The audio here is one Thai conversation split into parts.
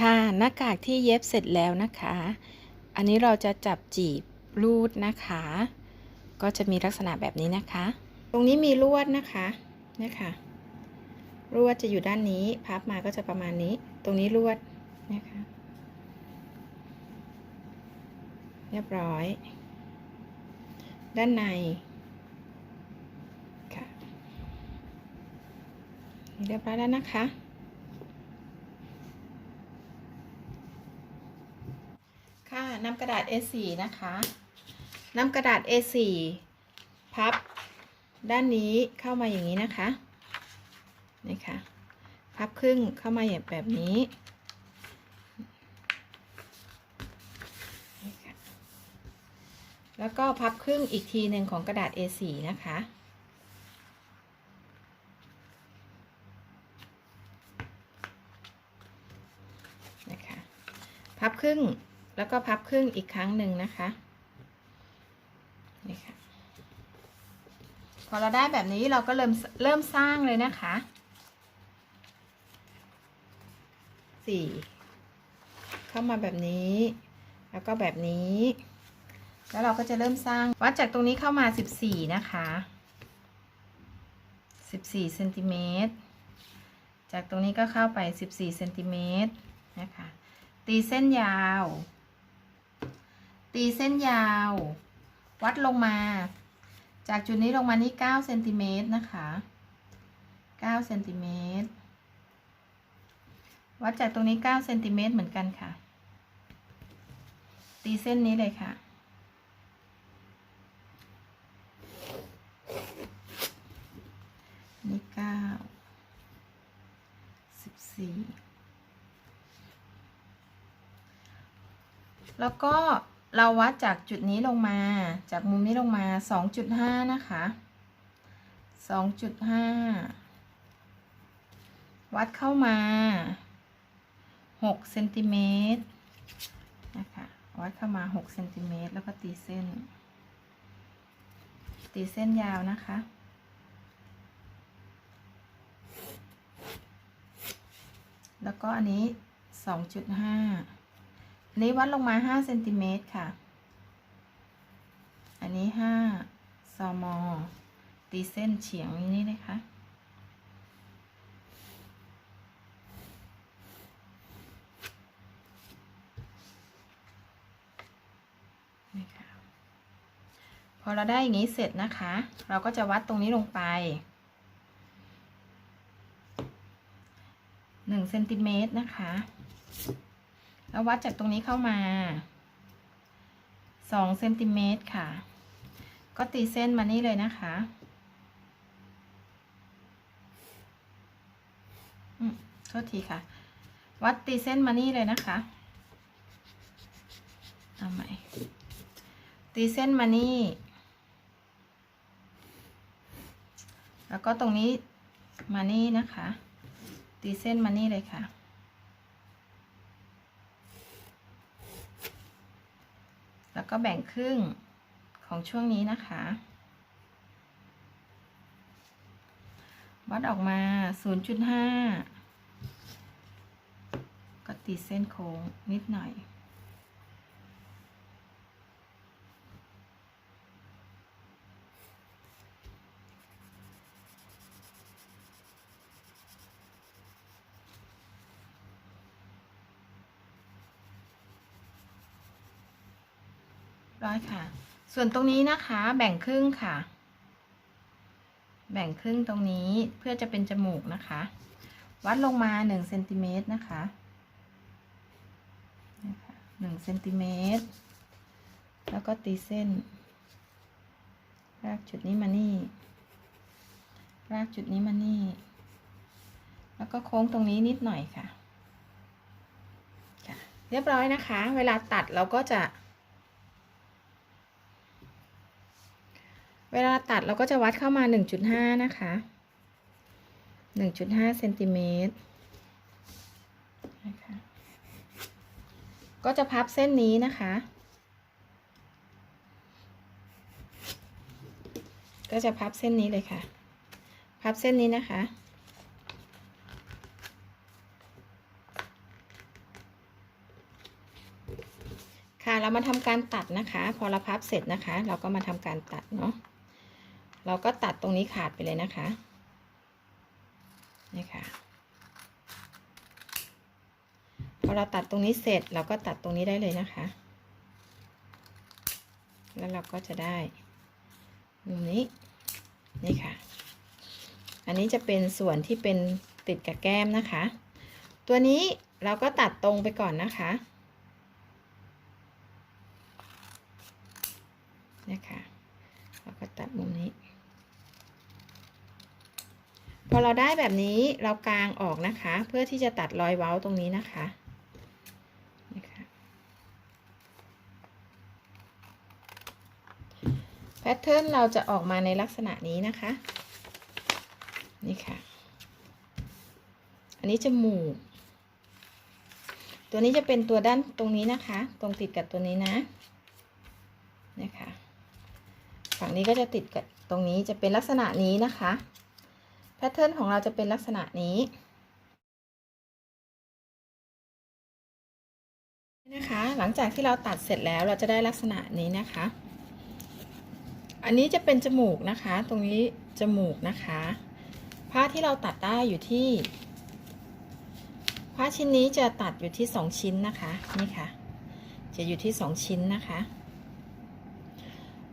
ค่ะหน้ากากที่เย็บเสร็จแล้วนะคะ อันนี้เราจะจับจีบรูดนะคะ ก็จะมีลักษณะแบบนี้นะคะ ตรงนี้มีลวดนะคะเนี่ยค่ะลวดจะอยู่ด้านนี้ พับมาก็จะประมาณนี้ ตรงนี้ลวดนะคะ เรียบร้อย ด้านในค่ะเรียบร้อยแล้วนะคะ ค่ะ นำกระดาษ A4 นะคะนำกระดาษ A4 พับด้านนี้เข้ามาอย่างนี้นะคะนี่ค่ะพับครึ่งเข้ามาอย่างแบบนี้นแล้วก็พับครึ่งอีกทีหนึ่งของกระดาษ A4 นะคะ นะคะ พับครึ่ง แล้วก็พับครึ่งอีกครั้งหนึ่งนะคะ นี่ค่ะ พอเราได้แบบนี้เราก็เริ่มเริ่มสร้างเลยนะคะสี่เข้ามาแบบนี้ แล้วก็แบบนี้ แล้วเราก็จะเริ่มสร้างวัดจากตรงนี้เข้ามาสิบสี่นะคะสิบสี่เซนติเมตรจากตรงนี้ก็เข้าไปสิบสี่เซนติเมตรนะคะ ตีเส้นยาว ตีเส้นยาว วัดลงมา จากจุดนี้ลงมานี่9เซนติเมตรนะคะ9เซนติเมตรวัดจากตรงนี้9เซนติเมตรเหมือนกันค่ะ ตีเส้นนี้เลยค่ะ นี่9 14แล้วก็ เราวัดจากจุดนี้ลงมา จากมุมนี้ลงมา 2.5 นะคะ 2.5 วัดเข้ามา 6 เซนติเมตรนะคะ วัดเข้ามา 6 เซนติเมตรแล้วก็ตีเส้น ตีเส้นยาวนะคะแล้วก็อันนี้ 2.5 นี้วัดลงมา5เซนติเมตรค่ะ อันนี้5ซมตีเส้นเฉียงนี้นะคะนี่ค่ะพอเราได้อย่างนี้เสร็จนะคะ เราก็จะวัดตรงนี้ลงไป1เซนติเมตรนะคะ แล้ววัดจากตรงนี้เข้ามาสองเซนติเมตรค่ะ ก็ตีเส้นมานี่เลยนะคะอืมโทษทีค่ะ วัดตีเส้นมานี่เลยนะคะ เอาใหม่ ตีเส้นมานี่ แล้วก็ตรงนี้มานี่นะคะ ตีเส้นมานี่เลยค่ะ แล้ว ก็แบ่งครึ่งของช่วงนี้นะคะ วัดออกมา 0.5 ก็ตีเส้นโค้งนิดหน่อย ร้อยค่ะ ส่วนตรงนี้นะคะแบ่งครึ่งค่ะ แบ่งครึ่งตรงนี้เพื่อจะเป็นจมูกนะคะ วัดลงมาหนึ่งเซนติเมตรนะคะหนึ่งเซนติเมตรแล้วก็ตีเส้น รากจุดนี้มานี่ รากจุดนี้มานี่ แล้วก็โค้งตรงนี้นิดหน่อยค่ะ เรียบร้อยนะคะ เวลาตัดเราก็จะ เวลาตัดเราก็จะวัดเข้ามา 1.5 นะคะ 1.5เซนติเมตรนะคะก็จะพับเส้นนี้นะคะ ก็จะพับเส้นนี้เลยค่ะ พับเส้นนี้นะคะเรามาทำการตัดนะคะ พอเราพับเสร็จนะคะ เราก็มาทำการตัดเนาะ เราก็ตัดตรงนี้ขาดไปเลยนะคะนี่ค่ะพอเราตัดตรงนี้เสร็จเราก็ตัดตรงนี้ได้เลยนะคะ แล้วเราก็จะได้มุมนี้นี่ค่ะ อันนี้จะเป็นส่วนที่เป็นติดกับแก้มนะคะ ตัวนี้เราก็ตัดตรงไปก่อนนะคะนะคะ เราก็ตัดมุมนี้ พอเราได้แบบนี้เรากางออกนะคะ เพื่อที่จะตัดรอยเว้าตรงนี้นะคะนะคะแพทเทิร์นเราจะออกมาในลักษณะนี้นะคะ นี่ค่ะ อันนี้จมูก ตัวนี้จะเป็นตัวด้านตรงนี้นะคะ ตรงติดกับตัวนี้นะ นะคะ ฝั่งนี้ก็จะติดกับตรงนี้จะเป็นลักษณะนี้นะคะแพทเทิร์นของเราจะเป็นลักษณะนี้นะคะ หลังจากที่เราตัดเสร็จแล้วเราจะได้ลักษณะนี้นะคะ อันนี้จะเป็นจมูกนะคะ ตรงนี้จมูกนะคะ ผ้าที่เราตัดได้อยู่ที่ ผ้าชิ้นนี้จะตัดอยู่ที่สองชิ้นนะคะ นี่ค่ะ จะอยู่ที่สองชิ้นนะคะ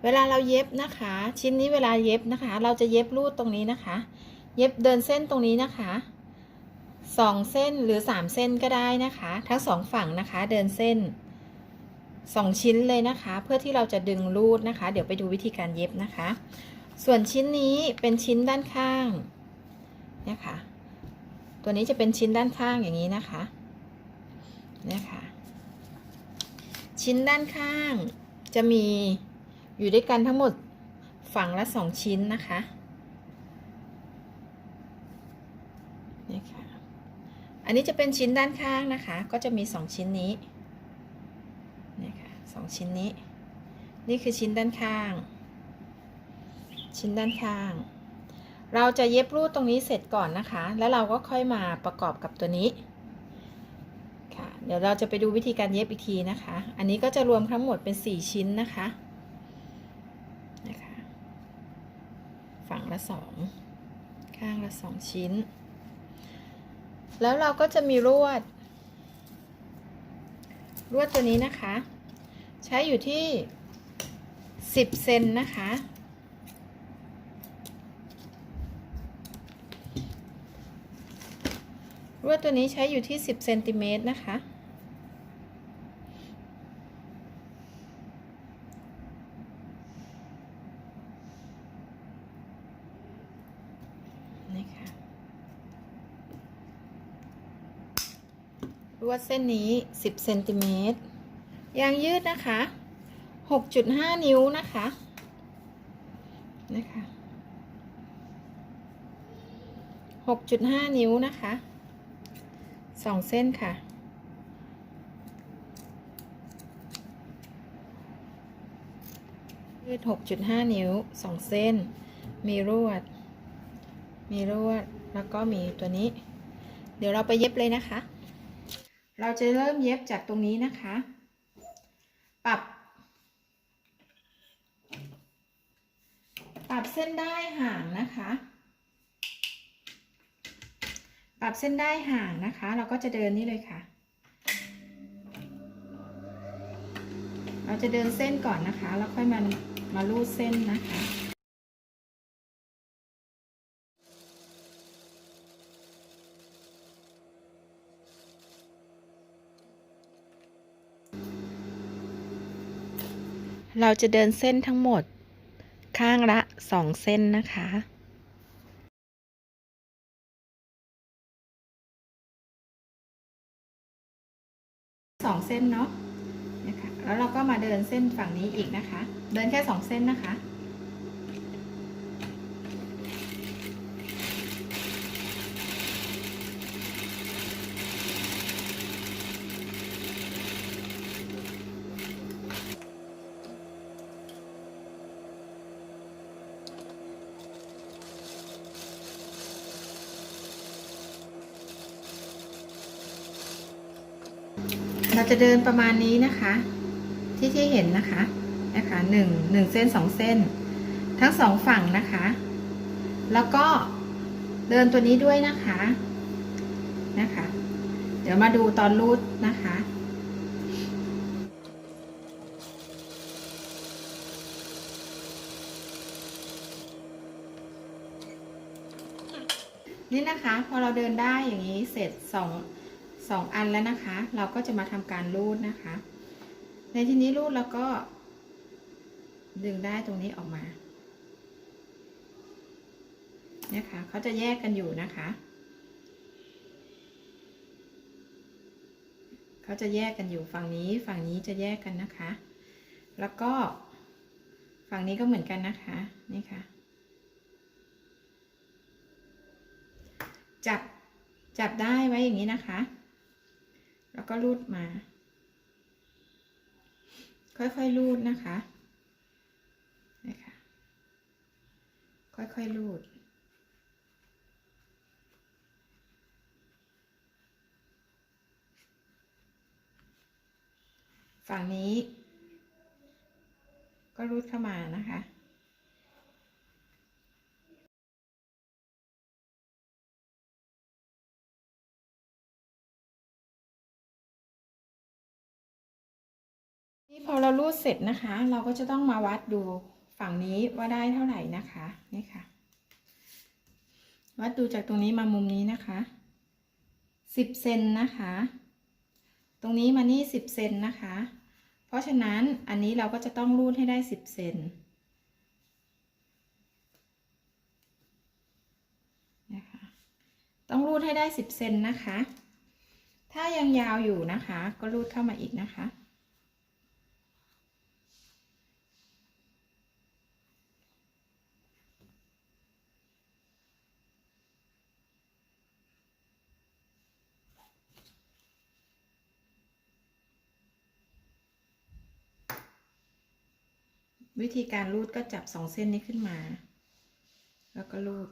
เวลาเราเย็บนะคะ ชิ้นนี้เวลาเย็บนะคะ เราจะเย็บรูดตรงนี้นะคะ เย็บเดินเส้นตรงนี้นะคะสองเส้นหรือสามเส้นก็ได้นะคะ ทั้งสองฝั่งนะคะ เดินเส้นสองชิ้นเลยนะคะ เพื่อที่เราจะดึงรูดนะคะ เดี๋ยวไปดูวิธีการเย็บนะคะ ส่วนชิ้นนี้เป็นชิ้นด้านข้างเนี่ยค่ะ ตัวนี้จะเป็นชิ้นด้านข้างอย่างนี้นะคะเนี่ยค่ะ ชิ้นด้านข้างจะมี อยู่ด้วยกันทั้งหมดฝั่งละสองชิ้นนะคะนี่ค่ะอันนี้จะเป็นชิ้นด้านข้างนะคะ ก็จะมีสองชิ้นนี้นี่ค่ะสองชิ้นนี้ นี่คือชิ้นด้านข้าง ชิ้นด้านข้าง เราจะเย็บรูดตรงนี้เสร็จก่อนนะคะ แล้วเราก็ค่อยมาประกอบกับตัวนี้ค่ะเดี๋ยวเราจะไปดูวิธีการเย็บอีกทีนะคะ อันนี้ก็จะรวมทั้งหมดเป็น 4 ชิ้นนะคะนะคะ ฝั่งละ2ข้างละ2ชิ้น แล้วเราก็จะมีลวด ลวดตัวนี้นะคะ ใช้อยู่ที่10เซนนะคะลวดตัวนี้ใช้อยู่ที่ 10เซนติเมตรนะคะ นี่ค่ะ ล วดเส้นนี้ 10เซนติเมตรยางยืดนะคะ 6.5 นิ้วนะคะนะคะ6.5 นิ้วนะคะสองเส้นค่ะ ยืด 6.5 นิ้วสองเส้น มีรวด มีรวด แล้วก็มีตัวนี้ เดี๋ยวเราไปเย็บเลยนะคะ เราจะเริ่มเย็บจากตรงนี้นะคะ ปรับ ปรับเส้นได้ห่างนะคะ ปรับเส้นได้ห่างนะคะ เราก็จะเดินนี่เลยค่ะ เราจะเดินเส้นก่อนนะคะ แล้วค่อยมามาลูดเส้นนะคะ เราจะเดินเส้นทั้งหมด ข้างละสองเส้นนะคะสองเส้นเนาะนะคะแล้วเราก็มาเดินเส้นฝั่งนี้อีกนะคะ เดินแค่สองเส้นนะคะ เราจะเดินประมาณนี้นะคะ ที่ที่เห็นนะคะนะคะหนึ่งหนึ่งเส้นสองเส้น ทั้งสองฝั่งนะคะ แล้วก็เดินตัวนี้ด้วยนะคะนะคะ เดี๋ยวมาดูตอนรูดนะคะนี่นะคะ พอเราเดินได้อย่างนี้เสร็จสอง สองอันแล้วนะคะ เราก็จะมาทำการรูดนะคะ ในที่นี้รูดแล้วก็ ดึงได้ตรงนี้ออกมานี่ยค่ะเขาจะแยกกันอยู่นะคะเขาจะแยกกันอยู่ฝั่งนี้ฝั่งนี้จะแยกกันนะคะ แล้วก็ฝั่งนี้ก็เหมือนกันนะคะนี่ค่ะ จับจับได้ไว้อย่างนี้นะคะ แล้วก็รูดมา ค่อยๆรูดนะคะนะคะ ค่อยๆรูด ฝั่งนี้ ก็รูดเข้ามานะคะ พอเรารูดเสร็จนะคะ เราก็จะต้องมาวัดดูฝั่งนี้ว่าได้เท่าไหร่นะคะนี่ค่ะ วัดดูจากตรงนี้มามุมนี้นะคะสิบเซนนะคะ ตรงนี้มานี่สิบเซนนะคะ เพราะฉะนั้นอันนี้เราก็จะต้องรูดให้ได้สิบเซนนะคะต้องรูดให้ได้สิบเซนนะคะ ถ้ายังยาวอยู่นะคะ ก็รูดเข้ามาอีกนะคะ วิธีการรูดก็จับสองเส้นนี้ขึ้นมา แล้วก็รูด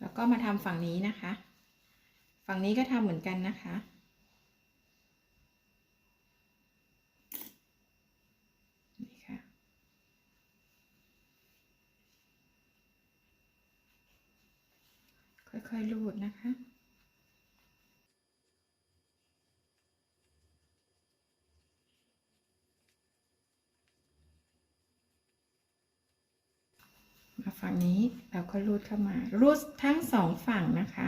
แล้วก็มาทำฝั่งนี้นะคะ ฝั่งนี้ก็ทำเหมือนกันนะคะ นี่ค่ะ ค่อยๆรูดนะคะมาฝั่งนี้เราก็รูดเข้ามารูดทั้งสองฝั่งนะคะ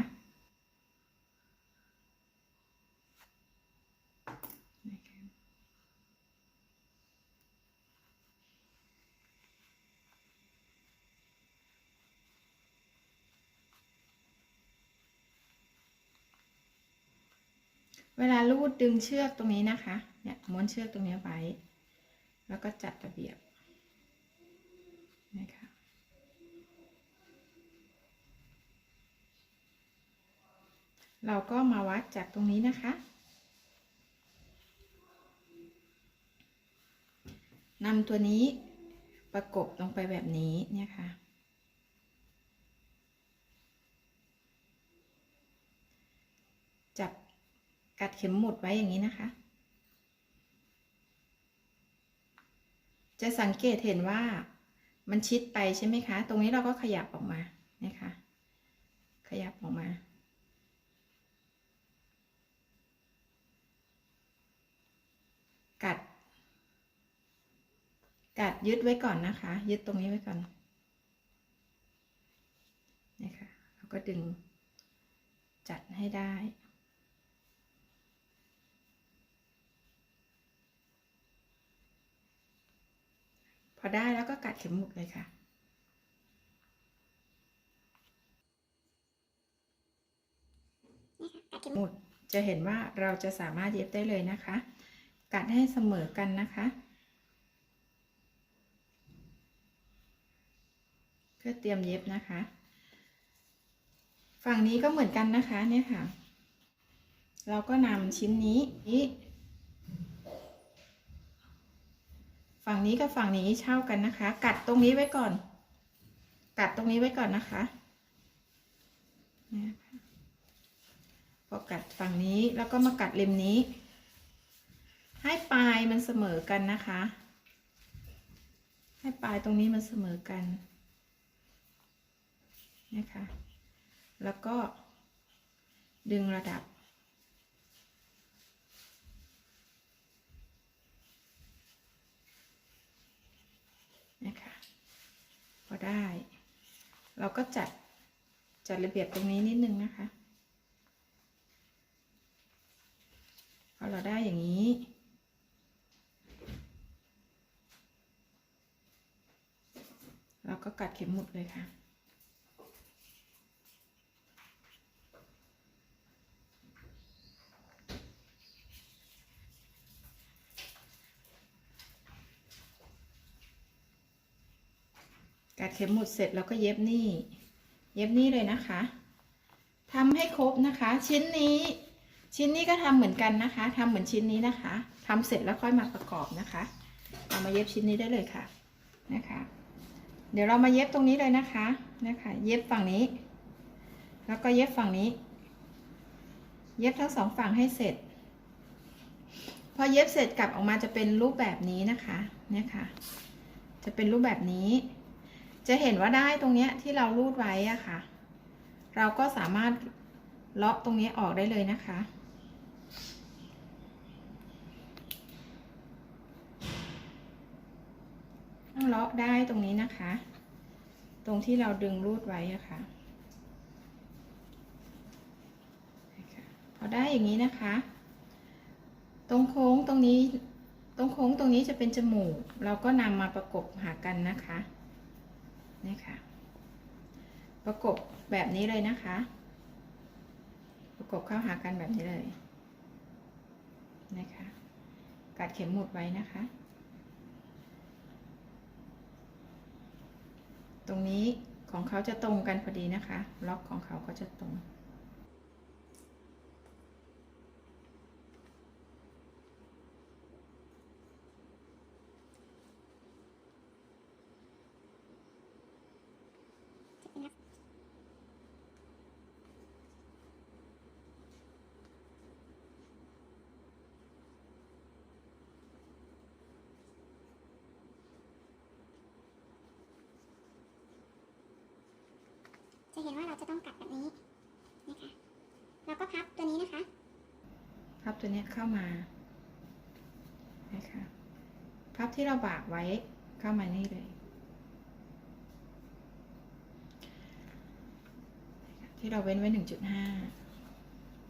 นะคะ เวลารูดดึงเชือกตรงนี้นะคะ เนี่ยม้วนเชือกตรงนี้ไว้ แล้วก็จัดระเบียบนะคะเราก็มาวัดจากตรงนี้นะคะ นำตัวนี้ประกบลงไปแบบนี้เนี่ยค่ะ จับ กัดเข็มหมุดไว้อย่างนี้นะคะ จะสังเกตเห็นว่ามันชิดไปใช่ไหมคะ ตรงนี้เราก็ขยับออกมานี่ยค่ะขยับออกมา กัด กัดยึดไว้ก่อนนะคะ ยึดตรงนี้ไว้ก่อนนี่ค่ะแล้วก็ดึงจัดให้ได้ พอได้แล้วก็กัดเข็มหมุดเลยค่ะ หมุดจะเห็นว่าเราจะสามารถเย็บได้เลยนะคะ กัดให้เสมอกันนะคะ เพื่อเตรียมเย็บนะคะ ฝั่งนี้ก็เหมือนกันนะคะเนี่ยค่ะ เราก็นำชิ้นนี้นี้ ฝั่งนี้กับฝั่งนี้เช่ากันนะคะ กัดตรงนี้ไว้ก่อน กัดตรงนี้ไว้ก่อนนะคะพอกัดฝั่งนี้แล้วก็มากัดริมนี้ ให้ปลายมันเสมอกันนะคะ ให้ปลายตรงนี้มันเสมอกันนะคะ แล้วก็ดึงระดับ นะคะ พอได้ เราก็จัดจัดระเบียบตรงนี้นิดนึงนะคะพอเราได้อย่างนี้เราก็กัดเข็มหมุดเลยค่ะ กัดเข็มหมุดเสร็จแล้วก็เย็บนี่ เย็บนี่เลยนะคะทำให้ครบนะคะ ชิ้นนี้ ชิ้นนี้ก็ทำเหมือนกันนะคะทำเหมือนชิ้นนี้นะคะทำเสร็จแล้วค่อยมาประกอบนะคะเรามาเย็บชิ้นนี้ได้เลยค่ะนะคะ เดี๋ยวเรามาเย็บตรงนี้เลยนะคะนะคะ เย็บฝั่งนี้ แล้วก็เย็บฝั่งนี้ เย็บทั้งสองฝั่งให้เสร็จ พอเย็บเสร็จกลับออกมาจะเป็นรูปแบบนี้นะคะเนี่ยค่ะจะเป็นรูปแบบนี้ จะเห็นว่าได้ตรงเนี้ยที่เรารูดไว้อะค่ะ เราก็สามารถเลาะตรงนี้ออกได้เลยนะคะเลาะได้ตรงนี้นะคะ ตรงที่เราดึงรูดไว้อะค่ะนะคะพอได้อย่างนี้นะคะ ตรงโค้งตรงนี้ ตรงโค้งตรงนี้จะเป็นจมูก เราก็นำมาประกบหากันนะคะ นี่ค่ะ ประกบแบบนี้เลยนะคะ ประกบเข้าหากันแบบนี้เลยนะคะ กัดเข็มหมุดไว้นะคะ ตรงนี้ของเขาจะตรงกันพอดีนะคะ ล็อกของเขาก็จะตรง จะ เห็นว่าเราจะต้องกัดแบบนี้นะคะแล้วก็พับตัวนี้นะคะ พับตัวเนี้ยเข้ามานะคะพับที่เราบากไว้เข้ามานี่เลย ที่เราเว้นไว้หนึ่งจุดห้า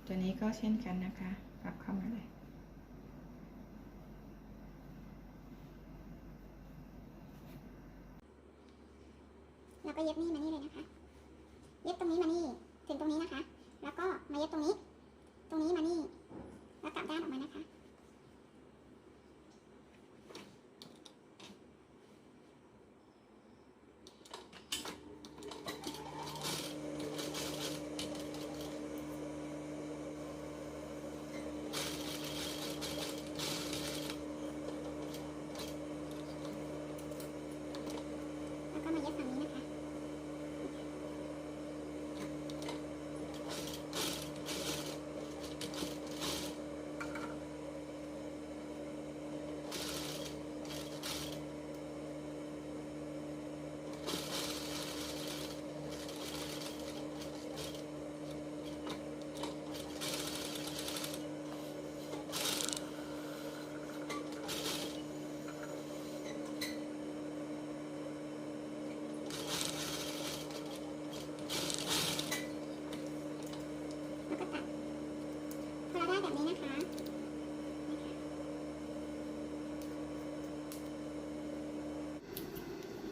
ตัวนี้ก็เช่นกันนะคะ พับเข้ามาเลยแล้วก็เย็บนี่มานี่เลยนะคะ เย็บตรงนี้มานี่ ถึงตรงนี้นะคะ แล้วก็มาเย็บตรงนี้ ตรงนี้มานี่ แล้วกลับด้านออกมานะคะ แล้วก็มาเย็บฝั่งนี้นะคะ แล้วก็ตัดพอเราได้แบบนี้นะคะ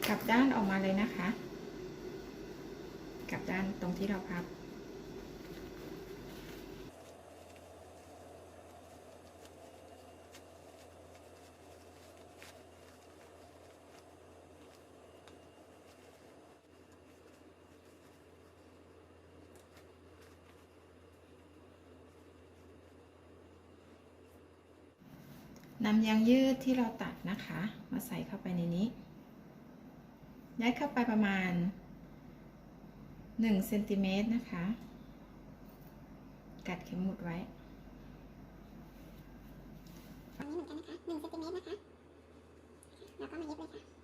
ก ลับด้านออกมาเลยนะคะ กลับด้านตรงที่เราพับ นำยางยืดที่เราตัดนะคะ มาใส่เข้าไปในนี้ ยัดเข้าไปประมาณ1เซนติเมตรนะคะ กัดเข็มหมุดไว้ฝั่งนี้เหมือนกันนะคะหนึ่งเซนติเมตรนะคะ แล้วก็มาเย็บเลยค่ะ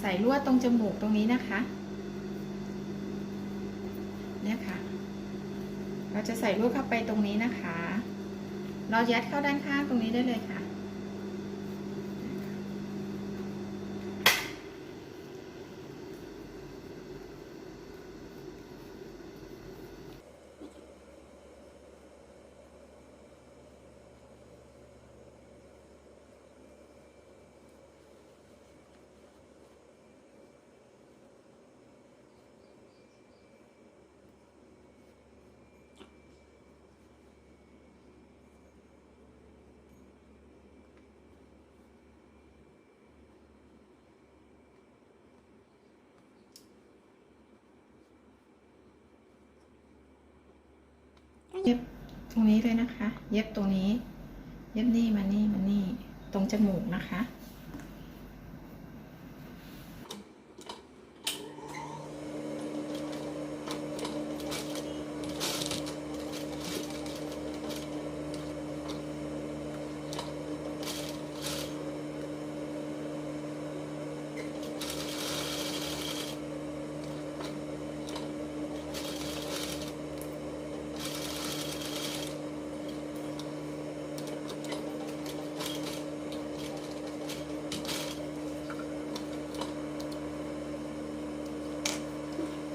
ใส่ลวดตรงจมูกตรงนี้นะคะเนี่ยค่ะ เราจะใส่ลวดเข้าไปตรงนี้นะคะ เรายัดเข้าด้านข้างตรงนี้ได้เลยค่ะ ก็ เย็บตรงนี้เลยนะคะ เย็บตรงนี้ เย็บนี่มานี่มานี่ ตรงจมูกนะคะ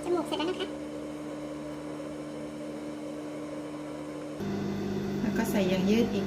จมูกเสร็จแล้วนะคะ แล้วก็ใส่ ยางยืดอีก